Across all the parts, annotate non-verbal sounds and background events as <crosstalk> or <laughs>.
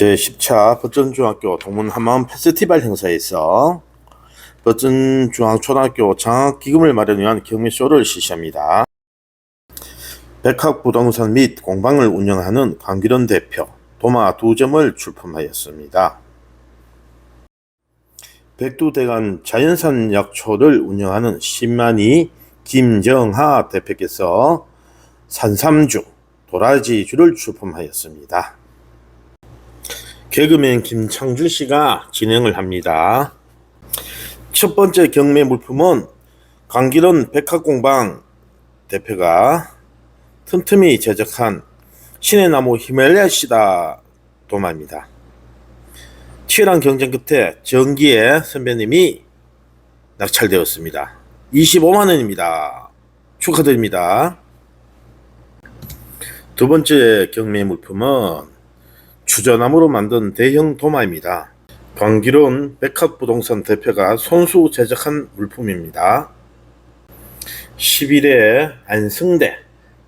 제10차 버전중학교 동문 한마음 페스티벌 행사에서 버전중앙초등학교 장학기금을 마련 위한 경매쇼를 실시합니다. 백학부동산 및 공방을 운영하는 강기론 대표 도마 두 점을 출품하였습니다. 백두대간 자연산 약초를 운영하는 신만이 김정하 대표께서 산삼주, 도라지주를 출품하였습니다. 개그맨 김창준 씨가 진행을 합니다. 첫 번째 경매 물품은 강기론 백학공방 대표가 틈틈이 제작한 신의 나무 히말라야 시다 도마입니다. 치열한 경쟁 끝에 정기의 선배님이 낙찰되었습니다. 25만 원입니다. 축하드립니다. 두 번째 경매 물품은 주저나무로 만든 대형 도마입니다. 광기론 백합부동산 대표가 손수 제작한 물품입니다. 11회 안승대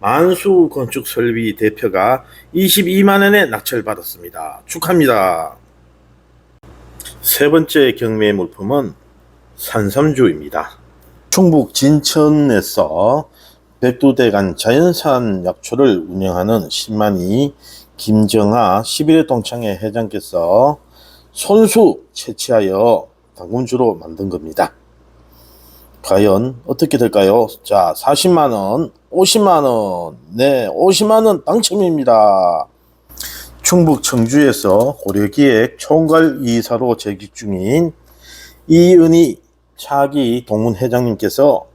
만수 건축설비 대표가 22만원에 낙찰받았습니다. 축하합니다. 세 번째 경매 물품은 산삼주입니다. 충북 진천에서 백두대간 자연산 약초를 운영하는 신만이 김정아 11회 동창회 회장께서 손수 채취하여 당금주로 만든 겁니다. 과연 어떻게 될까요? 자, 40만원, 50만원, 네, 50만원 당첨입니다. 충북 청주에서 고려기획 총괄 이사로 재직 중인 이은희 차기 동문 회장님께서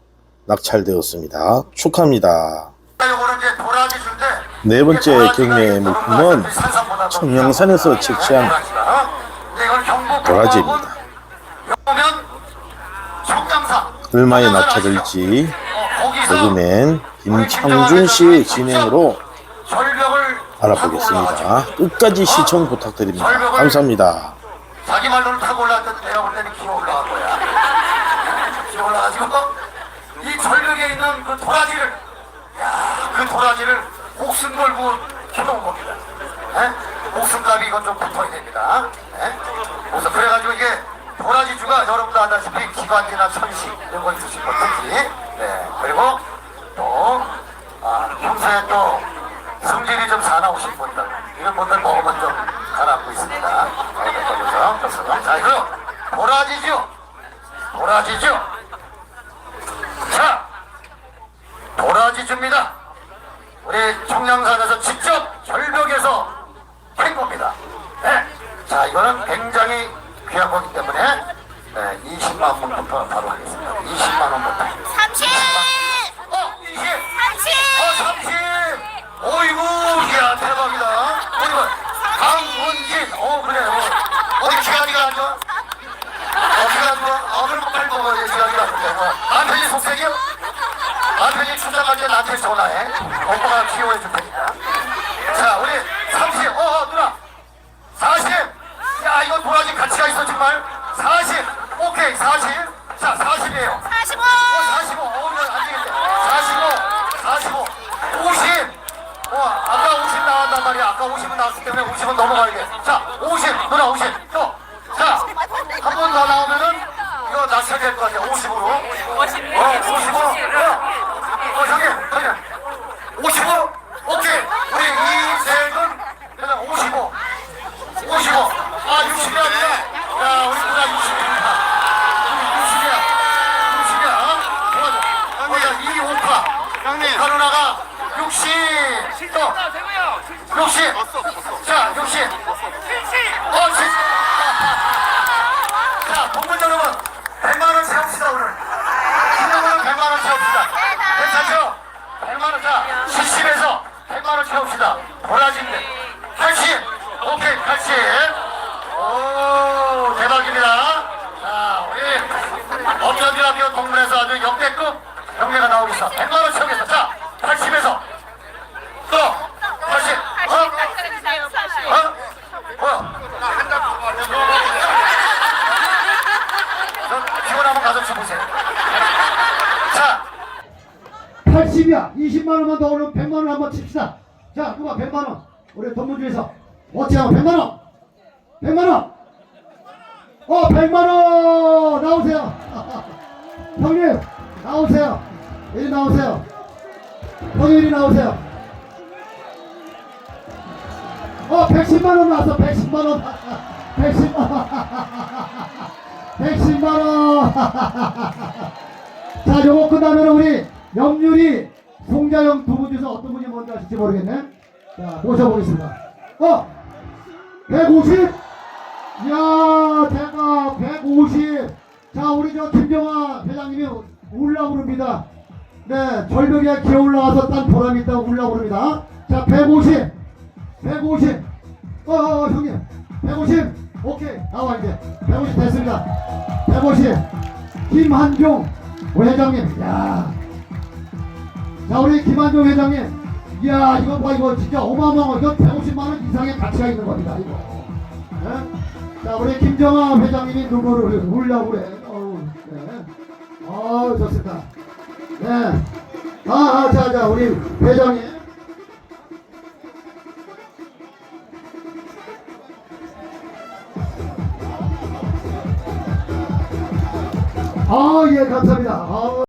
낙찰되었습니다. 축하합니다. 요거는 이제 도라지 준데 네 번째 경매 물품은 청량산에서 채취한 도라지입니다. 얼마에 낙찰될지 개그맨 김창준 씨의 진행으로 알아보겠습니다. 끝까지 시청 부탁드립니다. 감사합니다. 자기 말로는 타고 올라왔는데 내가 볼 때는 기어 올라간 거야. 기어 올라가지고 이 절벽에 있는 그 도라지를 야, 그 도라지를 목숨 걸고 켜놓은 겁니다. 에? 목숨값이 이건 좀 붙어야 됩니다. 에? 그래서 그래가지고 이게 도라지주가 여러분도 아다시피 기관지나 천시 이런 거 있으신 거 특히 네. 그리고 또 아, 평소에 또 성질이 좀 사나우신 분들 이런 분들 먹으면 좀 가라앉고 있습니다. 자, 그래서 자 이거 도라지주 도라지주 자 도라지주입니다. 우리 청량산에서 직접 절벽에서 캔 겁니다. 네. 자, 이거는 굉장히 귀한 거기 때문에 네, 20만 원부터 바로 하겠습니다. 20만 원부터. 30! 나한테 전화해. 오빠가 키워해 줄 테니까. 자, 우리 30, 어, 어, 누나. 40. 야, 이거 도라지 가치가 있어, 정말. 40. 오케이, 40. 자, 40이에요. 사십오! 45. 어, 이거 안 되겠네. 45. 45. 50. 어, 아까 50 나왔단 말이야. 아까 50은 나왔기 때문에 50은 넘어가야 돼. 자, 50. 누나 50. 또. 자, 한 번 더 나오면은 이거 낙찰 될것 같아. 50으로. 50. 어, 50으로. 어, 어 저기, 저기. 55. 오케이. 우리 이색은 그냥 55. 55. 아, 60이 아니라. 야, 우리 누나 60입니다. 60이야. 60이야. 좋아, 좋아. 이 오파. 형님. 가누나가 60. 또. 60. 자, 60. 어, 70. 자, 동물 여러분. 100만원 세웁시다, 오늘. 기념으로 100만원 세웁시다. 괜찮죠? 100만원, 자, 70에서 100만원 세웁시다. 보라진데. 80. 오케이, 80. 오, 대박입니다. 자, 우리 업전대학교 동문에서 아주 역대급 경매가 나오고 있어. 100만 원 채우겠어. 자, 80에서 또 80. 어? 어? 뭐야? 저 기원 한번 가서 쳐보세요. 자, 80이야. 20만 원만 더 오르면 100만 원 한번 칩시다. 자, 누가 100만 원? 우리 동문주에서 어찌 하면 100만 원. 100만 원. 어, 100만 원 나오세요. <laughs> 형님 나오세요. 이리 나오세요. 형님 이리 나오세요. 어, 110만 원 나왔어. 110만 원. 110만 원. 110만 원. 자, 요거 끝나면 우리 염률이 송자영 두 분 중에서 어떤 분이 먼저 하실지 모르겠네. 자, 모셔보겠습니다. 어, 150. 이야, 대박, 150. 자, 우리 저 김정화 회장님이 울라 부릅니다. 네, 절벽에 기어 올라와서 딴 보람이 있다고 울라 부릅니다. 자, 150. 150. 어, 어, 어, 형님. 150. 오케이. 나와, 이제. 150 됐습니다. 150. 김한종 회장님. 야 자, 우리 김한종 회장님. 이야, 이거 봐, 이거 진짜 어마어마한 거. 이거 150만원 이상의 가치가 있는 겁니다, 이거. 네? 자, 우리 김정아 회장님이 눈물을 흘려고 그래. 어우, 네. 어우, 좋습니다. 네. 아, 아, 자, 자, 우리 회장님. 아, 예, 감사합니다. 아,